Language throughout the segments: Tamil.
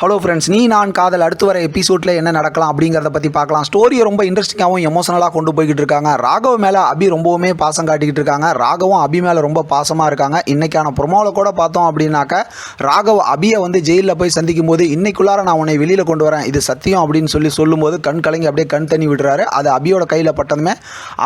ஹலோ ஃப்ரெண்ட்ஸ் நீ நான் காதல் அடுத்து வர எபிசோடில் என்ன நடக்கலாம் அப்படிங்கிறத பற்றி பார்க்கலாம். ஸ்டோரியை ரொம்ப இன்ட்ரெஸ்டிங்காகவும் எமோஷனலாக கொண்டு போய்கிட்டு இருக்காங்க. ராகவ் மேலே அபி ரொம்பவுமே பாசம் காட்டிக்கிட்டு இருக்காங்க. ராகவும் அபி மேலே ரொம்ப பாசமாக இருக்காங்க. இன்றைக்கான ப்ரொமோவில் கூட பார்த்தோம் அப்படின்னாக்க ராகவ் அபியை வந்து ஜெயிலில் போய் சந்திக்கும் போது இன்னைக்குள்ளார நான் உன்னை வெளியில் கொண்டு வரேன். இது சத்தியம் அப்படின்னு சொல்லி சொல்லும்போது கண் கலங்கி அப்படியே கண் தண்ணி விடுறாரு. அது அபியோட கையில் பட்டதுமே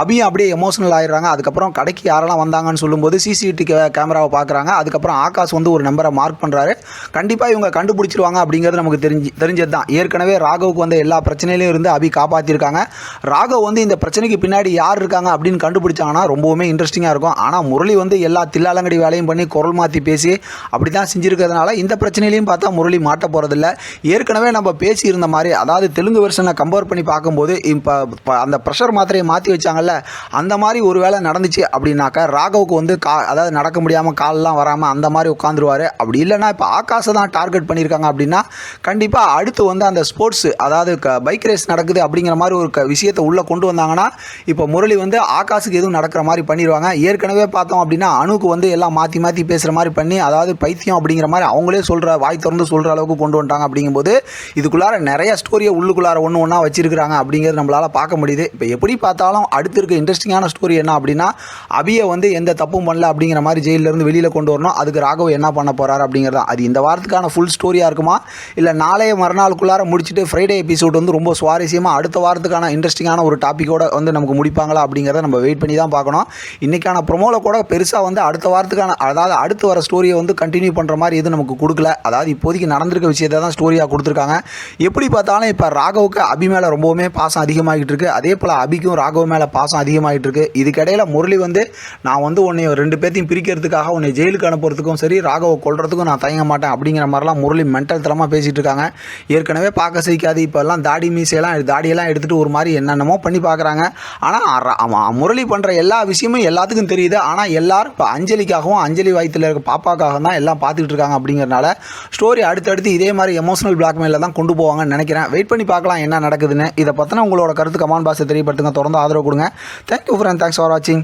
அபியும் அப்படியே எமோஷனல் ஆயிடுறாங்க. அதுக்கப்புறம் கடைக்கு யாரெல்லாம் வந்தாங்கன்னு சொல்லும்போது சிசிடிவி கேமராவை பார்க்குறாங்க. அதுக்கப்புறம் ஆகாஷ் வந்து ஒரு நம்பரை மார்க் பண்ணுறாரு கண்டிப்பாக இவங்க கண்டுபிடிச்சிருவாங்க அப்படிங்கிறது நமக்கு தெரிஞ்சு தெரிஞ்சது தான் ஏற்கனவே ராகவுக்கு வந்து எல்லா பிரச்சனையிலையும் இருந்து அபி காப்பாற்றிருக்காங்க ராகவ் வந்து இந்த பிரச்சனைக்கு பின்னாடி யார் இருக்காங்க அப்படின்னு கண்டுபிடிச்சாங்கன்னா ரொம்பவுமே இன்ட்ரெஸ்டிங்காக இருக்கும். ஆனால் முரளி வந்து எல்லா தில்லாலங்கடி வேலையும் பண்ணி குரல் மாற்றி பேசி அப்படி தான் செஞ்சுருக்கிறதுனால இந்த பிரச்சனையிலையும் பார்த்தா முரளி மாட்ட போகிறதில்ல ஏற்கனவே நம்ம பேசியிருந்த மாதிரி அதாவது தெலுங்கு வெர்ஷனை கம்பேர் பண்ணி பார்க்கும்போது இப்போ அந்த ப்ரெஷர் மாத்திரையை மாற்றி வச்சாங்கல்ல அந்த மாதிரி ஒரு வேளை நடந்துச்சு அப்படின்னாக்கா ராகவுக்கு வந்து கா அதாவது நடக்க முடியாமல் கால்லாம் வராமல் அந்த மாதிரி உட்காந்துருவார் அப்படி இல்லைன்னா இப்போ ஆகாசை தான் டார்கெட் பண்ணியிருக்காங்க அப்படின்னா கண்டிப்பாக அடுத்து வந்து அந்த ஸ்போர்ட்ஸ் அதாவது க பைக் ரேஸ் நடக்குது அப்படிங்கிற மாதிரி ஒரு க விஷயத்தை உள்ளே கொண்டு வந்தாங்கன்னா இப்போ முரளி வந்து ஆகாசுக்கு எதுவும் நடக்கிற மாதிரி பண்ணிடுவாங்க. ஏற்கனவே பார்த்தோம் அப்படின்னா அணுக்கு வந்து எல்லாம் மாற்றி மாற்றி பேசுகிற மாதிரி பண்ணி அதாவது பைத்தியம் அப்படிங்கிற மாதிரி அவங்களே சொல்கிற வாய் திறந்து சொல்கிற அளவுக்கு கொண்டு வந்துட்டாங்க அப்படிங்கும்போது இதுக்குள்ளார நிறைய ஸ்டோரியை உள்ளுக்குள்ளார ஒன்று ஒன்றா வச்சிருக்கிறாங்க அப்படிங்கிறது நம்மளால் பார்க்க முடியுது. இப்போ எப்படி பார்த்தாலும் அடுத்து இருக்க இன்ட்ரெஸ்டிங்கான ஸ்டோரி என்ன அப்படின்னா அபியை வந்து எந்த தப்பும் பண்ணல அப்படிங்கிற மாதிரி ஜெயிலிருந்து வெளியில் கொண்டு வரணும். அதுக்கு ராகவ் என்ன பண்ண போகிறாரு அப்படிங்கிறது அது இந்த வாரத்துக்கான ஃபுல் ஸ்டோரியாக இருக்குமா? இல்லை நாளைய மறுநாளுக்குள்ளார முடிச்சுட்டு ஃப்ரைடே எபிசோட் வந்து ரொம்ப சுவாரஸ்யமாக அடுத்த வாரத்துக்கான இன்ட்ரெஸ்டிங்கான ஒரு டாப்பிக்கோட வந்து நமக்கு முடிப்பாங்களா அப்படிங்கிறத நம்ம வெயிட் பண்ணி தான் பார்க்கணும். இன்றைக்கான ப்ரொமோவில் கூட பெருசாக வந்து அடுத்த வாரத்துக்கான அதாவது அடுத்து வர ஸ்டோரியை வந்து கண்டினியூ பண்ணுற மாதிரி எதுவும் நமக்கு கொடுக்கல. அதாவது இப்போதைக்கு நடந்திருக்க விஷயத்தை தான் ஸ்டோரியாக கொடுத்துருக்காங்க. எப்படி பார்த்தாலும் இப்போ ராகவுக்கு அபி மேலே ரொம்பவுமே பாசம் அதிகமாகிட்டு இருக்குது அதே போல் அபிக்கும் ராகவ் மேலே பாசம் அதிகமாகிட்டு இருக்குது இதுக்கிடையில் முரளி வந்து நான் வந்து உன்னை ரெண்டு பேர்த்தையும் பிரிக்கிறதுக்காக உன்னை ஜெயிலுக்கு அனுப்புறதுக்கும் சரி ராகவை கொள்றதுக்கும் நான் தயங்க மாட்டேன் அப்படிங்கிற மாதிரிலாம் முரளி மென்டல் தரமாக பேசிகிட்டு இருக்காங்க ஏற்கனவே பார்க்க சகிக்காது இப்போல்லாம் தாடி மீசையெல்லாம் தாடியெல்லாம் எடுத்துகிட்டு ஒரு மாதிரி என்னென்னமோ பண்ணி பார்க்குறாங்க. ஆனால் முரளி பண்ணுற எல்லா விஷயமும் எல்லாத்துக்கும் தெரியுது. ஆனால் எல்லோரும் இப்போ அஞ்சலிக்காகவும் அஞ்சலி வயத்தில் இருக்க பாப்பாக்காக தான் எல்லாம் பார்த்துக்கிட்டு இருக்காங்க அப்படிங்கிறனால ஸ்டோரி அடுத்தடுத்து இதே மாதிரி எமோஷனல் பிளாக்மெயிலில் தான் கொண்டு போவாங்கன்னு நினைக்கிறேன். வெயிட் பண்ணி பார்க்கலாம் என்ன நடக்குதுன்னு. இதை பற்றின உங்களோட கருத்து கமான் பாஸை தெரியப்படுத்துங்க. தொடர்ந்து ஆதரவு கொடுங்க. தேங்க்யூ ஃப்ரெண்ட் தேங்க்ஸ் ஃபார் வாட்சிங்